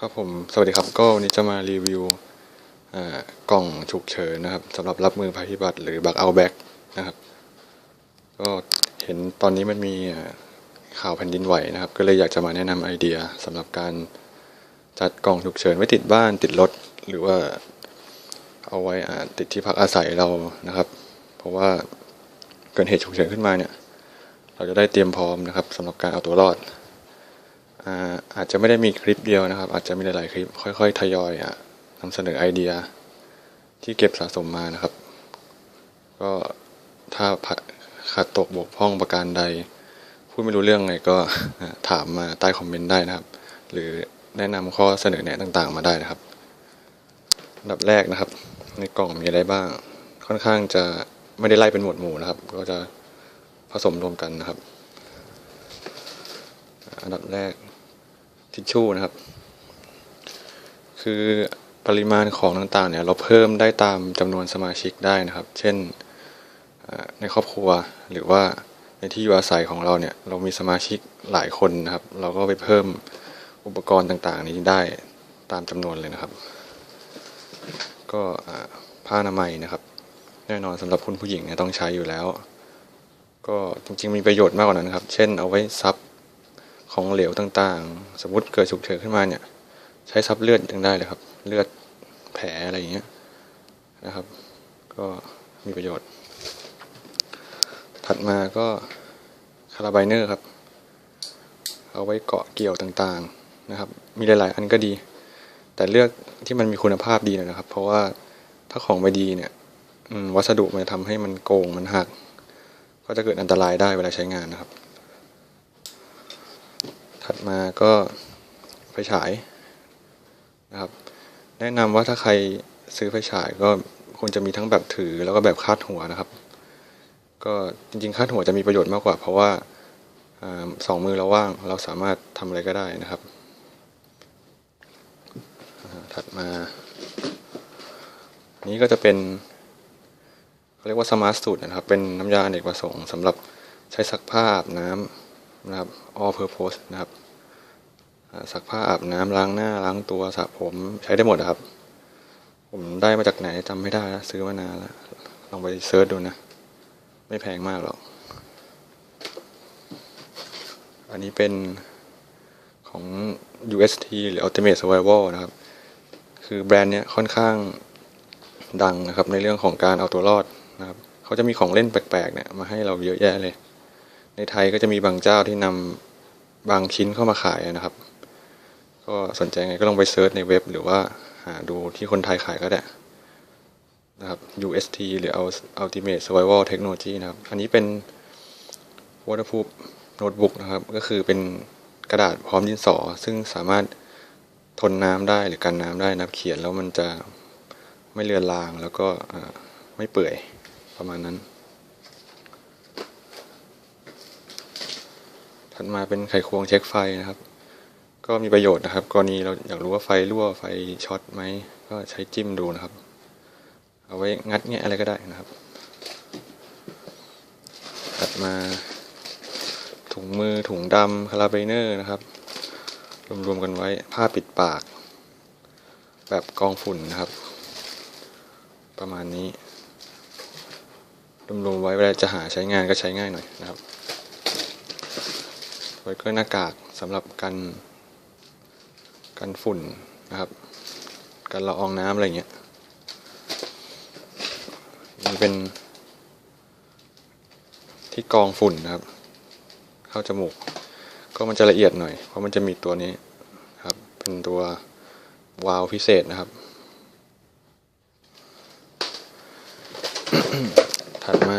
ครับผม สวัสดีครับ ก็วันนี้จะมารีวิวกล่องฉุกเฉินนะครับสำหรับรับมือภัยพิบัติหรือบักเอาแบ็กนะครับ ก็เห็นตอนนี้มันมีข่าวแผ่นดินไหวนะครับ ก็เลยอยากจะมาแนะนำไอเดียสำหรับการจัดกล่องฉุกเฉินไว้ติดบ้านติดรถหรือว่าเอาไว้ติดที่พักอาศัยเรานะครับ เพราะว่าเกิดเหตุฉุกเฉินขึ้นมาเนี่ย เราจะได้เตรียมพร้อมนะครับสำหรับการเอาตัวรอด อาจจะไม่ได้มีคลิปเดียวนะครับ อาจจะมีหลาย ๆ คลิป ค่อย ๆ ทยอยอะนำเสนอไอเดียที่เก็บสะสมมานะครับ ก็ถ้าขาดตกบกพร่องประการใด พูดไม่รู้เรื่องไงก็ถามมาใต้คอมเมนต์ได้นะครับ หรือแนะนำข้อเสนอแนะต่าง ๆ มาได้นะครับอันดับแรกนะครับ ในกล่องมีอะไรบ้าง ค่อนข้างจะไม่ได้ไล่เป็นหมวดหมู่นะครับ ก็จะผสมรวมกันนะครับ อันดับแรก ทิชชู่นะครับ คือปริมาณของต่างๆเนี่ยเราเพิ่มได้ตามจำนวนสมาชิกได้นะครับ เช่นในครอบครัวหรือว่าในที่อยู่อาศัยของเราเนี่ยเรามีสมาชิกหลายคนนะครับ เราก็ไปเพิ่มอุปกรณ์ต่างๆ นี้ได้ตามจำนวนเลยนะครับ ก็ผ้าอนามัยนะครับ แน่นอนสำหรับคุณผู้หญิงเนี่ยต้องใช้อยู่แล้ว ก็จริงๆมีประโยชน์มากกว่านั้นครับ เช่นเอาไว้ซับ ของเหลวต่างๆ สมมติเกิดฉุกเฉินขึ้นมาเนี่ย ใช้ซับเลือดยังได้เลยครับ เลือดแผลอะไรอย่างเงี้ยนะครับ ก็มีประโยชน์ ถัดมาก็คาราไบเนอร์ครับ เอาไว้เกาะเกี่ยวต่างๆนะครับ มีหลายๆ อันก็ดี แต่เลือกที่มันมีคุณภาพดีหน่อยนะครับ เพราะว่าถ้าของไม่ดีเนี่ยวัสดุมันจะทำให้มันโกงมันหัก ก็จะเกิดอันตรายได้เวลาใช้งานนะครับ ถัดมาก็ไฟฉายนะครับ แนะนำว่าถ้าใครซื้อไฟฉายก็ควรจะมีทั้งแบบถือแล้วก็แบบคาดหัวนะครับ ก็จริงๆคาดหัวจะมีประโยชน์มากกว่า เพราะว่าอสองมือเราว่างเราสามารถทำอะไรก็ได้นะครับ ถัดมา นี้ก็จะเป็นเขาเรียกว่าสมาร์ทสูตรนะครับ เป็นน้ำยาอเนกประสงค์สำหรับใช้ซักผ้าอาบน้ำ นะครับ all purpose นะครับอ่าซักผ้าอาบน้ำล้างหน้าล้างตัวสระผมใช้ได้หมดนะครับ ผมได้มาจากไหนจำไม่ได้แล้วซื้อมานานแล้วลองไปเซิร์ชดูนะ ไม่แพงมากหรอก อันนี้เป็นของ UST หรือ Ultimate Survival นะครับ คือแบรนด์เนี้ยค่อนข้างดังนะครับในเรื่องของการเอาตัวรอดนะครับ เขาจะมีของเล่นแปลกๆเนี่ยมาให้เราเยอะแยะเลย ในไทยก็จะมีบางเจ้าที่นำบางชิ้นเข้ามาขายนะครับ ก็สนใจไงก็ลองไปเซิร์ชในเว็บ หรือว่าหาดูที่คนไทยขายก็ได้นะครับ UST หรือ Ultimate Survival Technology นะครับ อันนี้เป็น waterproof notebook นะครับ ก็คือเป็นกระดาษพร้อมดินสอ ซึ่งสามารถทนน้ำได้หรือกันน้ำได้นะครับ เขียนแล้วมันจะไม่เลือนลางแล้วก็ไม่เปื่อยประมาณนั้น ถัดมาเป็นไขควงเช็คไฟนะครับ ก็มีประโยชน์นะครับ กรณีเราอยากรู้ว่าไฟรั่วไฟช็อตไหมก็ใช้จิ้มดูนะครับ เอาไว้งัดแงะอะไรก็ได้นะครับ ถัดมาถุงมือถุงดำคาราไบเนอร์นะครับ รวมๆกันไว้ผ้าปิดปาก แบบกองฝุ่นนะครับ ประมาณนี้รวมๆไว้เวลาจะหาใช้งานก็ใช้ง่ายหน่อยนะครับ ไว้ก็หน้ากากสำหรับกันกันฝุ่นนะครับ กันละอองน้ำอะไรเงี้ยนี่เป็น ที่กรองฝุ่นนะครับ เข้าจมูก ก็มันจะละเอียดหน่อย เพราะมันจะมีตัวนี้ครับ เป็นตัววาล์วพิเศษนะครับ ถัดมา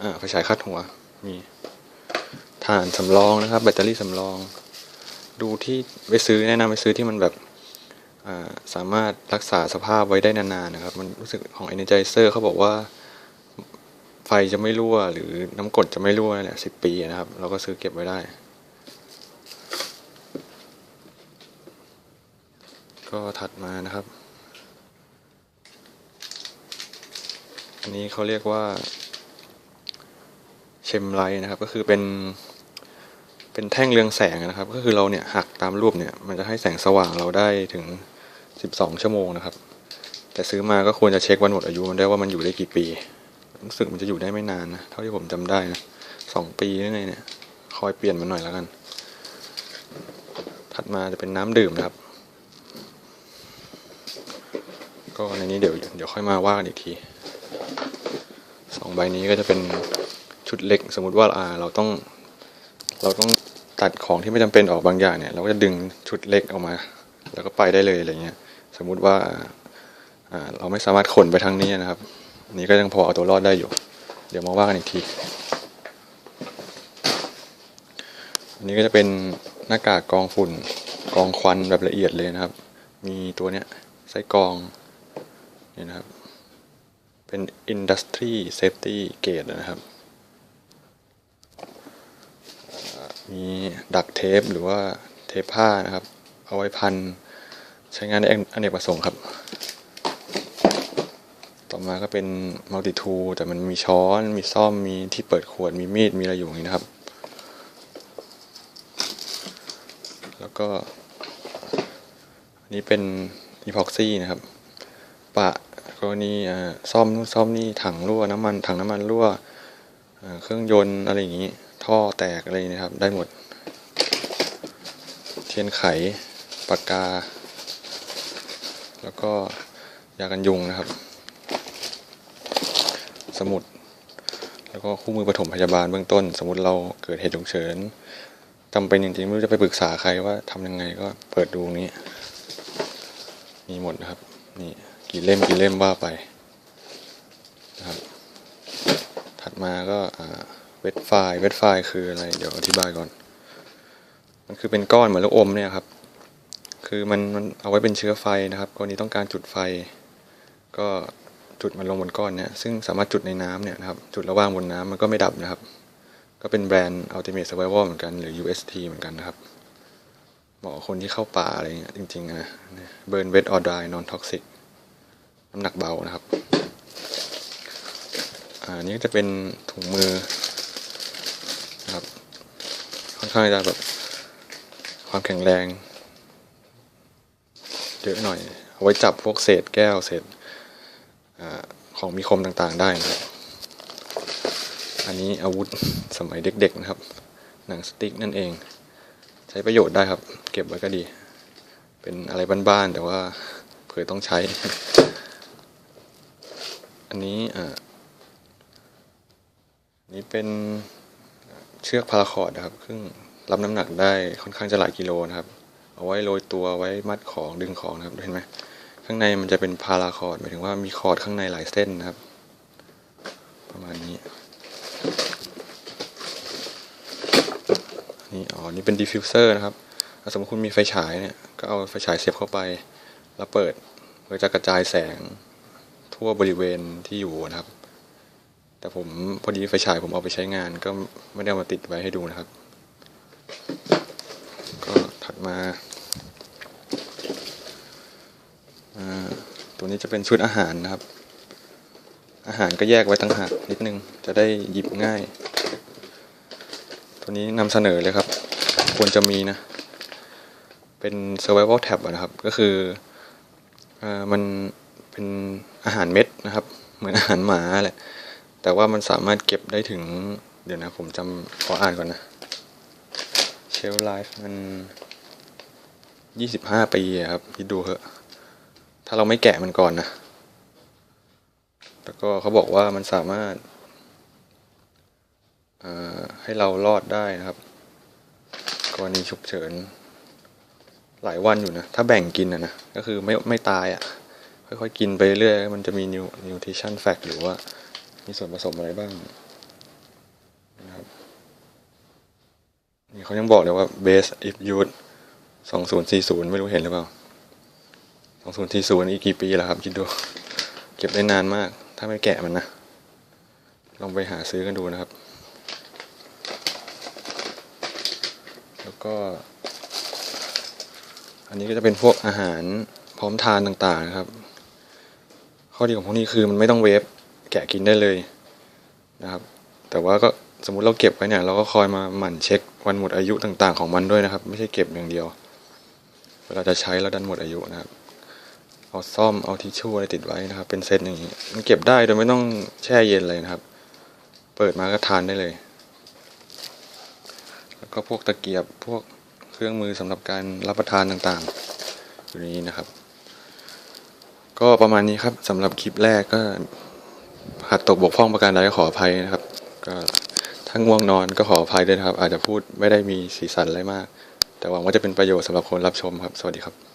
อ่าไฟฉายคาดหัวมี ถ่านสำรองนะครับ แบตเตอรี่สำรอง ดูที่ไปซื้อแนะนำไปซื้อที่มันแบบสามารถรักษาสภาพไว้ได้นานๆนะครับ มันรู้สึกของ Energizer เขาบอกว่า ไฟจะไม่รั่ว หรือน้ำกรดจะไม่รั่วนั่แหละสิบปีนะครับ เราก็ซื้อเก็บไว้ได้ ก็ถัดมานะครับ อันนี้เขาเรียกว่า เชมไลท์นะครับ ก็คือเป็น เป็นแท่งเรืองแสงนะครับ ก็คือเราเนี่ยหักตามรูปเนี่ยมันจะให้แสงสว่างเราได้ถึง 12 ชั่วโมงนะครับ แต่ซื้อมาก็ควรจะเช็ควันหมดอายุมันได้ว่ามันอยู่ได้กี่ปีรู้สึกมันจะอยู่ได้ไม่นานนะเท่าที่ผมจำได้นะสองปีหรือไงเนี่ยคอยเปลี่ยนมันหน่อยแล้วกัน ถัดมาจะเป็นน้ำดื่มนะครับ ก็ในนี้เดี๋ยวเดี๋ยวค่อยมาว่ากันอีกทีสองใบนี้ก็จะเป็นชุดเล็กสมมุติว่าเราต้อง เราต้องตัดของที่ไม่จำเป็นออกบางอย่างเนี่ย เราก็จะดึงชุดเล็กออกมา แล้วก็ไปได้เลยอะไรเงี้ย สมมุติว่าเราไม่สามารถขนไปทางนี้นะครับ นี้ก็ยังพอเอาตัวรอดได้อยู่ เดี๋ยวมาว่ากันอีกที อันนี้ก็จะเป็นหน้ากากกองฝุ่นกองควันแบบละเอียดเลยนะครับ มีตัวเนี้ยไส้กองเนี่ยนะครับ เป็น Industry Safety Gate นะครับ มีดักเทปหรือว่าเทปผ้านะครับ เอาไว้พันใช้งานได้อเนกประสงค์ครับ ต่อมาก็เป็นมัลติทูแต่มันมีช้อน มีซ่อม มีที่เปิดขวด มีมีด มีอะไรอยู่อย่างนี้นะครับ แล้วก็อันนี้เป็นอีพ็อกซี่นะครับ ปะกรณีซ่อมนู่นซ่อมนี่ถังรั่วน้ำมันถังน้ำมันรั่วเครื่องยนต์อะไรอย่างนี้ ท่อแตกอะไรนะครับ ได้หมด เทียนไขปากกา แล้วก็ยากันยุงนะครับ สมุด แล้วก็คู่มือปฐมพยาบาลเบื้องต้น สมมติเราเกิดเหตุฉุกเฉินจำเป็นจริงๆไม่รู้จะไปปรึกษาใครว่าทำยังไงก็เปิดดูนี้ มีหมดนะครับ นี่กี่เล่มกี่เล่มว่าไปนะครับ ถัดมาก็ เวทไฟล์เวทไฟล์คืออะไร เดี๋ยวอธิบายก่อน มันคือเป็นก้อนเหมือนลูกอมเนี่ยครับ คือมันมันเอาไว้เป็นเชื้อไฟนะครับกรณีต้องการจุดไฟ ก็จุดมันลงบนก้อนเนี่ยซึ่งสามารถจุดในน้ำเนี่ยนะครับ จุดระหว่างบนน้ำมันก็ไม่ดับนะครับ ก็เป็นแบรนด์ Ultimate Survival เหมือนกันหรือ UST เหมือนกันนะครับเหมาะคนที่เข้าป่าอะไรเงี้ยจริงๆนะ Burn Wet or Dry Non Toxic น้ำหนักเบานะครับ อ่า นี้ก็จะเป็นถุงมือ ข้างจะแบบความแข็งแรงเยอะหน่อย เอาไว้จับพวกเศษแก้วเศษอของมีคมต่างๆได้นะครับ อันนี้อาวุธสมัยเด็กๆนะครับ หนังสติ๊กนั่นเอง ใช้ประโยชน์ได้ครับ เก็บไว้ก็ดี เป็นอะไรบ้านๆ แต่ว่าเผื่อต้องใช้ อันนี้อ่านี่เป็น เชือกพาราคอร์ดนะครับซึ่งรับน้ำหนักได้ค่อนข้างจะหลายกิโลนะครับ เอาไว้โรยตัวไว้มัดของดึงของนะครับเห็นไหมข้างในมันจะเป็นพาราคอร์ดหมายถึงว่ามีคอร์ดข้างในหลายเส้นนะครับ ประมาณนี้นี่อ๋อนี่เป็นดิฟฟิวเซอร์นะครับถ้าสมมติคุณมีไฟฉายเนี่ยก็เอาไฟฉายเสียบเข้าไป แล้วเปิดเพื่อจะกระจายแสงทั่วบริเวณที่อยู่นะครับ แต่ผมพอดีไฟฉายผมเอาไปใช้งาน ก็ไม่ได้มาติดไว้ให้ดูนะครับ ก็ถัดมา ตัวนี้จะเป็นชุดอาหารนะครับ อาหารก็แยกไว้ตั้งหากนิดนึง จะได้หยิบง่าย ตัวนี้นำเสนอเลยครับ ควรจะมีนะ เป็น survival tab นะครับ ก็คืออมันเป็นอาหารเม็ดนะครับ เหมือนอาหารหมาแหละ แต่ว่ามันสามารถเก็บได้ถึง เดี๋ยวนะ ผมจำขออ่านก่อนนะ shelf life มันยี่สิบห้าปีครับคิดดูเถอะ ถ้าเราไม่แกะมันก่อนนะ แล้วก็เขาบอกว่ามันสามารถให้เรารอดได้นะครับ กรณีฉุกเฉิน หลายวันอยู่นะ ถ้าแบ่งกินนะนะ ก็คือไม่ไม่ตายอะ่ะ ค่อยๆกินไปเรื่อยมันจะมีนิว nutrition fact หรือว่า มีส่วนผสมอะไรบ้างนะครับนี่เขายังบอกเลยว่า base if use สองศูนย์สี่ศูนย์ไม่รู้เห็นหรือเปล่าสองศูนย์สี่ศูนย์อีกกี่ปีแล้วครับ คิดดู เก็บได้นานมาก ถ้าไม่แกะมันนะ ลองไปหาซื้อกันดูนะครับ แล้วก็ อันนี้ก็จะเป็นพวกอาหารพร้อมทานต่างๆนะครับ ข้อดีของพวกนี้คือมันไม่ต้องเวฟ แกะกินได้เลยนะครับ แต่ว่าก็สมมุติเราเก็บไว้เนี่ยเราก็คอยมาหมั่นเช็ควันหมดอายุต่างๆของมันด้วยนะครับ ไม่ใช่เก็บอย่างเดียว เวลาจะใช้แล้วดันหมดอายุนะครับ เอาซ่อมเอาทิชชู่อะไรติดไว้นะครับ เป็นเซตอย่างนี้มันเก็บได้โดยไม่ต้องแช่เย็นเลยนะครับ เปิดมาก็ทานได้เลย แล้วก็พวกตะเกียบพวกเครื่องมือสำหรับการรับประทานต่างๆอยู่นนี้นะครับ ก็ประมาณนี้ครับสำหรับคลิปแรกก็ หัดตกบกพร่องประการใดก็ขออภัยนะครับ ก็ถ้าง่วงนอนก็ขออภัยด้วยนะครับ อาจจะพูดไม่ได้มีสีสันอะไรมาก แต่หวังว่าจะเป็นประโยชน์สำหรับคนรับชมครับ สวัสดีครับ